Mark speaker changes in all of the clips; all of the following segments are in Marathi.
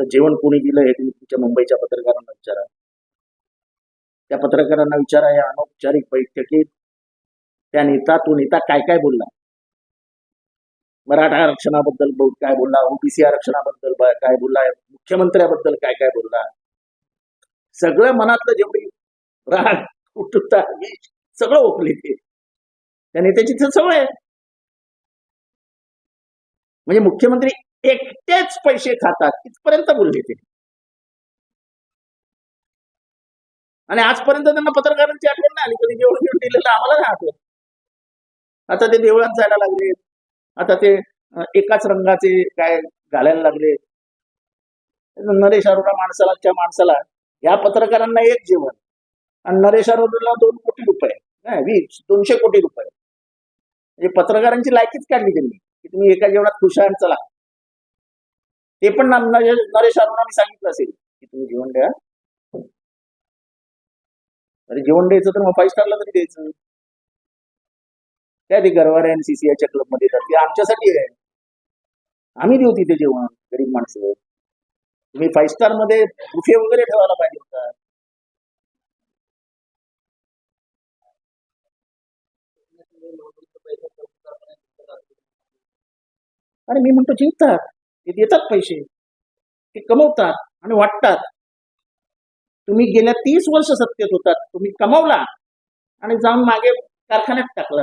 Speaker 1: आता जेवण कोणी दिलं हे तुम्ही तुमच्या मुंबईच्या पत्रकारांना विचारा. त्या पत्रकारांना विचारा या अनौपचारिक बैठकीत त्या नेता तो नेता काय काय बोलला? मराठा आरक्षणाबद्दल काय बोलला? ओबीसी आरक्षणाबद्दल काय बोलला? मुख्यमंत्र्याबद्दल काय काय बोलला? सगळं मनातलं जेवढी राग कुटुंबता सगळं ओकले ते. त्या नेत्याची तर सवय आहे. म्हणजे मुख्यमंत्री एकटेच पैसे खातात इथपर्यंत बोलले ते. आणि आजपर्यंत त्यांना पत्रकारांची आठवण नाही आली कधी जेवण घेऊन दिलेलं आम्हाला नाही आठवत. आता ते देवळात जायला लागले आता ते एकाच रंगाचे काय घालायला लागले. नरेश अरोरा माणसाला माणसाला या पत्रकारांना एक जेवण. आणि नरेश अरोराला दोन कोटी रुपये. नाही वीस दोनशे कोटी रुपये. म्हणजे पत्रकारांची लायकीच काढली त्यांनी की तुम्ही एका जेवणात खुश चला. ते पण नरेश नरेश सांगितलं असेल की तुम्ही जेवण द्या. अरे जेवण द्यायचं तर मग फाईव्ह स्टारला तरी द्यायचं. काय ते गरवारे आणि सीसीआयच्या क्लबमध्ये येतात ते आमच्यासाठी आहे. आम्ही देऊ तिथे जेवण गरीब माणसं. तुम्ही फाईव्ह स्टारमध्ये बुफे वगैरे ठेवायला पाहिजे होता. अरे मी म्हणतो जिंकतात. ते देतात पैसे. ते कमवतात आणि वाटतात. तुम्ही गेल्या तीस वर्ष सत्तेत होतात. तुम्ही कमवला आणि जाऊन मागे कारखान्यात टाकला.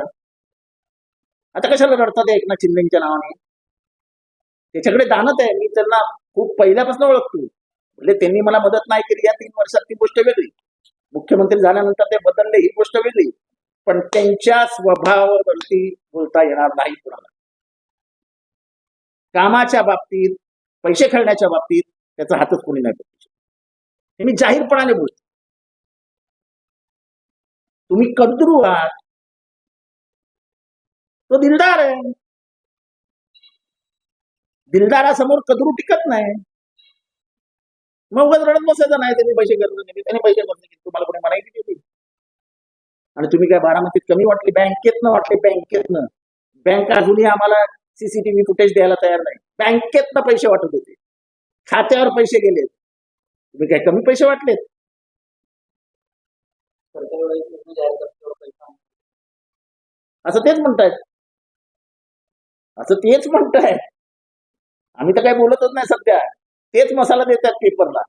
Speaker 1: आता कशाला रडतात एकनाथ शिंदेच्या नावाने? त्याच्याकडे दानत आहे. मी त्यांना खूप पहिल्यापासून ओळखतो. म्हणजे त्यांनी मला मदत नाही केली. या तीन वर्षात ती गोष्ट वेगळी. मुख्यमंत्री झाल्यानंतर ते बदलले. ही गोष्ट वेगळी. पण त्यांच्या स्वभावावरती बोलता येणार नाही कुणाला. कामाच्या बाबतीत पैसे खेळण्याच्या बाबतीत त्याचा हातच कोणी नाही हे मी जाहीरपणाने बोलतो. तुम्ही कद्रू आहात. तो दिलदार आहे. दिलदारासमोर कदरू टिकत नाही. मग उगाच रडत बसायचं नाही त्यांनी पैसे गरज नाही. त्यांनी पैसे गरज नाही. तुम्हाला कोणी म्हणायची केली आणि तुम्ही काय बारामतीत कमी वाटली? बँकेतनं वाटली? बँकेतनं. बँक अजूनही आम्हाला सीसीटीव्ही फुटेज द्यायला तयार नाही. बँकेतनं पैसे वाटत होते खात्यावर पैसे गेले तुम्ही काय कमी पैसे वाटलेत? असं तेच म्हणतायत. असं तेच म्हणताय आम्ही तर काही बोलतच नाही सध्या. तेच मसाला देतात पेपरला